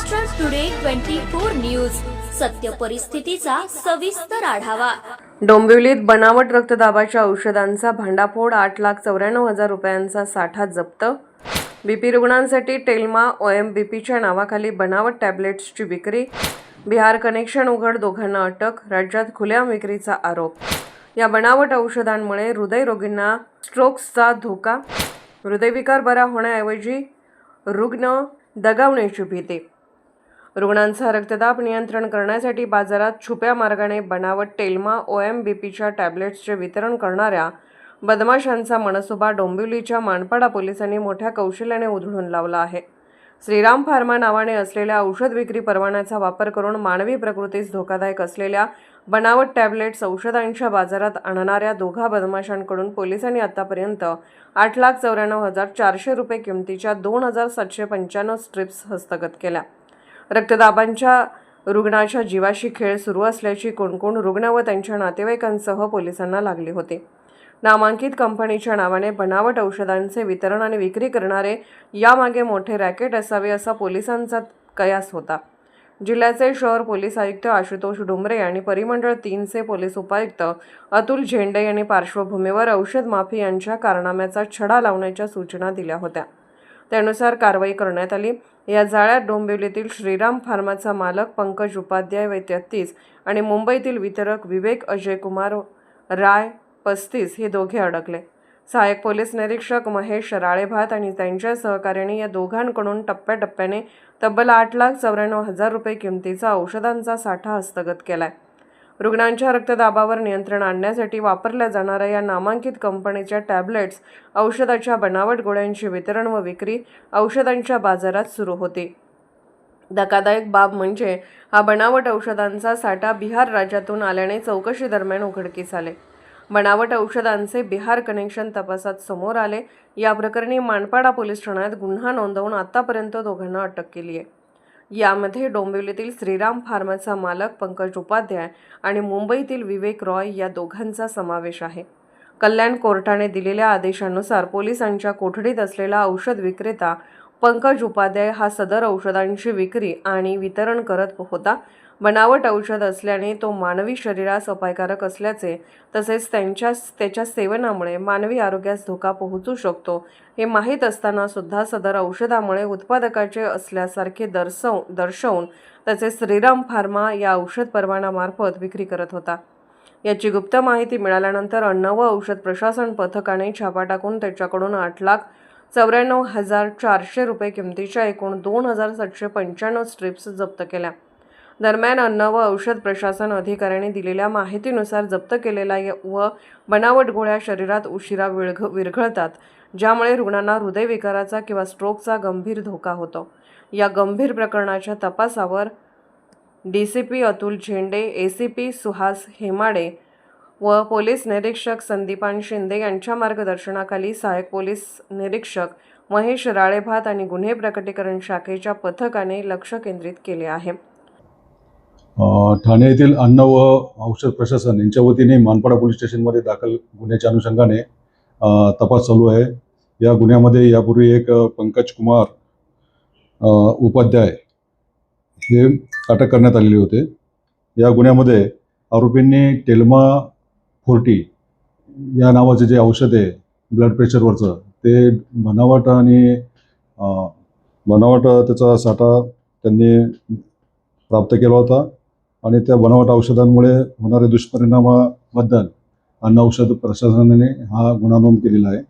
Maharashtra today twenty four news सत्य परिस्थितीचा सविस्तर आढावा. डोंबिवलीत बनावट रक्तदाबाच्या औषधांचा भांडाफोड आठ लाख चौऱ्याण्णव हजार रुपयांचा साठा जप्त. बीपी रुग्णांसाठी टेल्मा ओ एम बी पीच्या नावाखाली बनावट टॅबलेट्सची विक्री. बिहार कनेक्शन उघड दोघांना अटक राज्यात खुल्या विक्रीचा आरोप. या बनावट औषधांमुळे हृदयरोगींना स्ट्रोक्सचा धोका. हृदयविकार बरा होण्याऐवजी रुग्ण दगावण्याची भीती. रुग्णांचा रक्तदाब नियंत्रण करण्यासाठी बाजारात छुप्या मार्गाने बनावट टेल्मा ओ एम बी पीच्या टॅब्लेट्सचे वितरण करणाऱ्या बदमाशांचा मनसुबा डोंबिवलीच्या मानपाडा पोलिसांनी मोठ्या कौशल्याने उधळून लावला आहे. श्रीराम फार्मा नावाने असलेल्या औषध विक्री परवान्याचा वापर करून मानवी प्रकृतीस धोकादायक असलेल्या बनावट टॅबलेट्स औषधांच्या बाजारात आणणाऱ्या दोघा बदमाशांकडून पोलिसांनी आतापर्यंत आठ लाख चौऱ्याण्णव हजार चारशे रुपये किमतीच्या दोन हजार सातशे पंच्याण्णव स्ट्रिप्स हस्तगत केल्या. रक्तदाबांच्या रुग्णाच्या जीवाशी खेळ सुरू असल्याची कोणकोण रुग्ण व त्यांच्या नातेवाईकांसह पोलिसांना लागली होती. नामांकित कंपनीच्या नावाने बनावट औषधांचे वितरण आणि विक्री करणारे यामागे मोठे रॅकेट असावे असा पोलिसांचा कयास होता. जिल्ह्याचे शहर पोलीस आयुक्त आशुतोष डुमरे आणि परिमंडळ तीनचे पोलीस उपायुक्त अतुल झेंडे यांनी पार्श्वभूमीवर औषध माफी यांच्या कारनाम्याचा छडा लावण्याच्या सूचना दिल्या होत्या. त्यानुसार कारवाई करण्यात आली. या जाळ्यात डोंबिवलीतील श्रीराम फार्माचा मालक पंकज उपाध्याय वय तेहतीस आणि मुंबईतील वितरक विवेक अजय कुमार राय पस्तीस हे दोघे अडकले. सहाय्यक पोलीस निरीक्षक महेश राळेभात आणि त्यांच्या सहकार्याने या दोघांकडून टप्प्याटप्प्याने तब्बल आठ लाख चौऱ्याण्णव हजार रुपये किमतीचा औषधांचा साठा हस्तगत केला आहे रुग्णांच्या रक्तदाबावर नियंत्रण आणण्यासाठी वापरल्या जाणाऱ्या या नामांकित कंपनीच्या टॅबलेट्स औषधाच्या बनावट गोळ्यांचे वितरण व विक्री औषधांच्या बाजारात सुरू होती. धक्कादायक बाब म्हणजे हा बनावट औषधांचा साठा बिहार राज्यातून आल्याने चौकशी दरम्यान उघडकीस आले. बनावट औषधांचे बिहार कनेक्शन तपासात समोर आले. या प्रकरणी मानपाडा पोलीस ठाण्यात गुन्हा नोंदवून आतापर्यंत दोघांना अटक केली आहे. यामध्ये डोंबिवलीतील श्रीराम फार्माचा मालक पंकज उपाध्याय आणि मुंबईतील विवेक रॉय या दोघांचा समावेश आहे. कल्याण कोर्टाने दिलेल्या आदेशानुसार पोलिसांच्या कोठडीत असलेला औषध विक्रेता पंकज उपाध्याय हा सदर औषधांची विक्री आणि वितरण करत होता. बनावट औषध असल्याने तो मानवी शरीरास अपायकारक असल्याचे तसेच त्यांच्या त्याच्या सेवनामुळे मानवी आरोग्यास धोका पोहोचू शकतो हे माहीत असताना सुद्धा सदर औषधामुळे उत्पादकाचे असल्यासारखे दर्शव दर्शवून त्याचे श्रीराम फार्मा या औषध परवानामार्फत विक्री करत होता. याची गुप्त माहिती मिळाल्यानंतर अन्न व औषध प्रशासन पथकाने छापा टाकून त्याच्याकडून आठ लाख चौऱ्याण्णव हजार चारशे रुपये किमतीच्या एकूण दोन हजार सातशे पंच्याण्णव स्ट्रिप्स जप्त केल्या. दरम्यान अन्न व औषध प्रशासन अधिकाऱ्यांनी दिलेल्या माहितीनुसार जप्त केलेल्या व बनावट गोळ्या शरीरात उशिरा विळघ विरघळतात ज्यामुळे रुग्णांना हृदयविकाराचा किंवा स्ट्रोकचा गंभीर धोका होतो. या गंभीर प्रकरणाच्या तपासावर D C P Atul Zende A C P Suhas Hemade व पोलीस निरीक्षक संदीपान शिंदे यांच्या मार्गदर्शनाखाली सहाय्यक पोलीस निरीक्षक महेश राळेभात आणि गुन्हे प्रकटीकरण शाखेच्या पथकाने लक्ष केंद्रित केले आहे. ठाणे येथील अन्न व औषध प्रशासन यांच्या वतीने मानपाडा पोलीस स्टेशनमध्ये दाखल गुन्ह्याच्या अनुषंगाने तपास चालू आहे. या गुन्ह्यामध्ये यापूर्वी एक पंकज कुमार उपाध्याय हे अटक करण्यात आलेले होते. या गुन्ह्यामध्ये आरोपींनी टेल्मा फोर्टी या नावाचे जे औषध आहे ब्लड प्रेशरवरचं ते बनावट आणि बनावट त्याचा साठा त्यांनी प्राप्त केला होता. आणि त्या बनावट औषधांमुळे होणाऱ्या दुष्परिणामाबद्दल अन्न औषध प्रशासनाने हा गुन्हा नोंद केलेला आहे.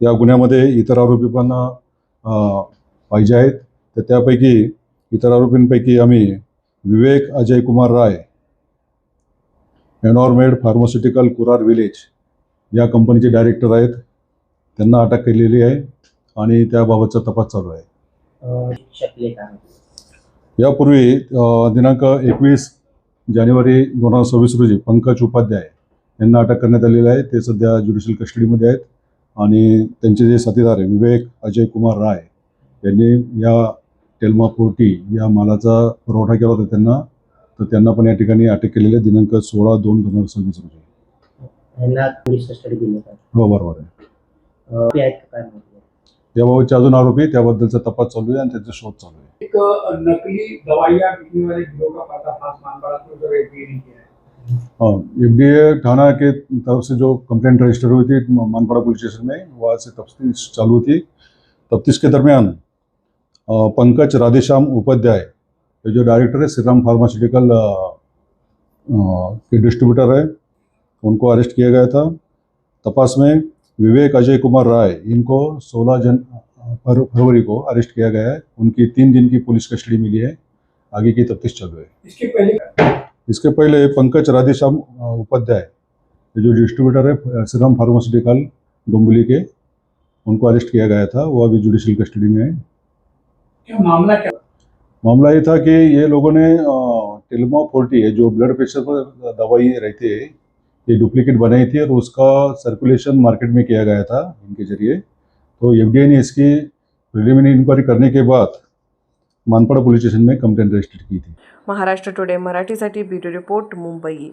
या गुन्ह्यामध्ये इतर आरोपी पण पाहिजे आहेत. तर त्यापैकी इतर आरोपींपैकी आम्ही Vivek Ajay Kumar Rai Enormed pharmaceutical Kurar village या कंपनीचे डायरेक्टर आहेत. त्यांना अटक केलेली आहे आणि त्याबाबतचा तपास चालू आहे. यापूर्वी दिनांक एकवीस जानेवारी दोन हजार सव्वीस रोजी पंकज उपाध्याय यांना अटक करण्यात आलेलं आहे. ते सध्या ज्युडिशियल कस्टडीमध्ये आहेत. आणि त्यांचे जे साथीदार आहे विवेक अजय कुमार राय यांनी या टेल्मा फोर्टी या मालाचा पुरवठा केला होता त्यांना. तर त्यांना पण या ठिकाणी अटक केलेली आहे. दिनांक सोळा दोन दोन हजार सव्वीस रोजी. हो बरोबर आहे? याबाबतचे अजून आरोपी त्याबद्दलचा तपास चालू आहे आणि त्यांचा शोध चालू आहे. एक नकली दवाइयाँ बिकने वाले गिरोह का पर्दाफाश को जो एफबीआई ने किया है। हाँ एफ़ थाना के तरफ़ से जो कंप्लेंट रजिस्टर हुई थी, मानपाड़ा पुलिस स्टेशन में वहाँ से तफ्तीश चालू थी। तफ्तीश के दरमियान पंकज राधेश्याम उपाध्याय, जो डायरेक्टर है, श्रीराम फार्मास्यूटिकल के डिस्ट्रीब्यूटर है, उनको अरेस्ट किया गया था। तपास में विवेक अजय कुमार राय, इनको 16 जन फरवरी को अरेस्ट किया गया है। उनकी तीन दिन की पुलिस कस्टडी मिली है। आगे की तफ्तीश चल रही है। इसके पहले इसके पहले पंकज राधेश्याम उपाध्याय जो डिस्ट्रीब्यूटर है श्रीराम फार्मास्यूटिकल डोंबिवली के उनको अरेस्ट किया गया था। वो अभी जुडिशियल कस्टडी में है। क्या मामला क्या? मामला ये था कि ये लोगों ने टेलमा फोर्टी है जो ब्लड प्रेशर पर दवाई रहती है ये डुप्लीकेट बनाई थी और उसका सर्कुलेशन मार्केट में किया गया था इनके ज़रिए। तो एफ ने इसकी प्रिलिमिनरी इंक्वायरी करने के बाद मानपाड़ा पुलिस स्टेशन में कंप्लेंट रजिस्टर की थी। महाराष्ट्र टुडे मराठीसाठी ब्युरो रिपोर्ट मुंबई।